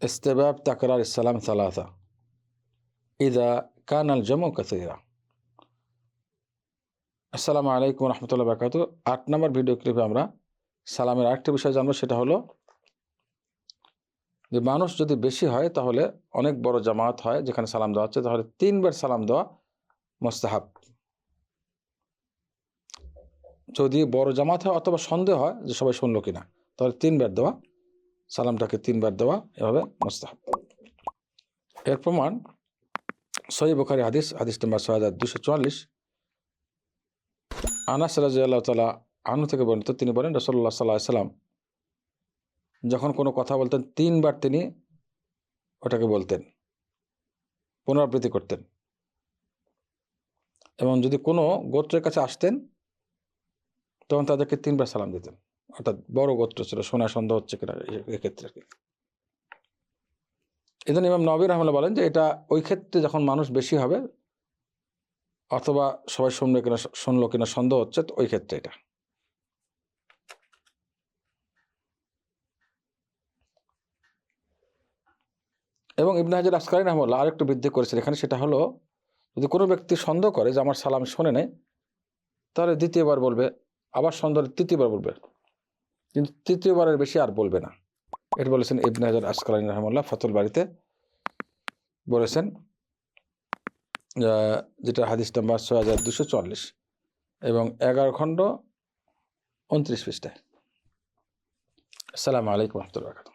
استباب تكرار السلام ثلاثة إذا كان الجمع كثيرا আসসালামু আলাইকুম রহমতুল্লাহ বাকাতু আট নম্বর ভিডিও ক্লিপে আমরা সালামের আরেকটা বিষয় জানবো সেটা হলো যে মানুষ যদি বেশি হয় তাহলে অনেক বড় জামাত হয় যেখানে সালাম দেওয়া হচ্ছে তাহলে তিনবার সালাম দেওয়া মোস্তাহাব যদি বড় জামাত হয় অথবা সন্দেহ হয় যে সবাই শুনলো কিনা তাহলে তিনবার দেওয়া সালামটাকে তিনবার দেওয়া এভাবে মোস্তাহাব। এর প্রমাণ সহি বুখারি হাদিস হাদিস নম্বর ছয় হাজার দুশো চুয়াল্লিশ। আনাস রাজিয়াল্লাহ তালা আনু থেকে বর্ণিত, তিনি বলেন রসল্লাহ সাল্লাহ সাল্লাম যখন কোনো কথা বলতেন, তিনবার তিনি ওটাকে বলতেন, পুনরাবৃত্তি করতেন। এবং যদি কোনো গোত্রের কাছে আসতেন, তখন তাদেরকে তিনবার সালাম দিতেন। অর্থাৎ বড় গোত্র ছিল, সোনা সন্দেহ হচ্ছে কিনা এক্ষেত্রে আর কি। ইমাম নবীর রহমাল্লাহ বলেন যে এটা ওই ক্ষেত্রে যখন মানুষ বেশি হবে, অথবা সবাই শুনবে কিনা, শুনলো কিনা সন্দেহ হচ্ছে, তো ওই ক্ষেত্রে এটা। এবং ইবনে হাজার আসকারি রহমল্লাহ আরেকটু বৃদ্ধি করেছেন এখানে, সেটা হলো, যদি কোনো ব্যক্তি সন্দেহ করে যে আমার সালাম শোনে নেই, তাহলে দ্বিতীয়বার বলবে, আবার সন্দেহ তৃতীয়বার বলবে। কিন্তু তৃতীয়বারের বেশি আর বলবে না। এটা বলেছেন ইবনে হাজার রহমুল্লাহ ফতুল বাড়িতে বলেছেন যেটা হাদিস নাম্বার ছয় হাজার দুশো চল্লিশ এবং এগারো খণ্ড উনত্রিশ পৃষ্ঠায়। আসসালামু আলাইকুম রহমতুল্লাহ।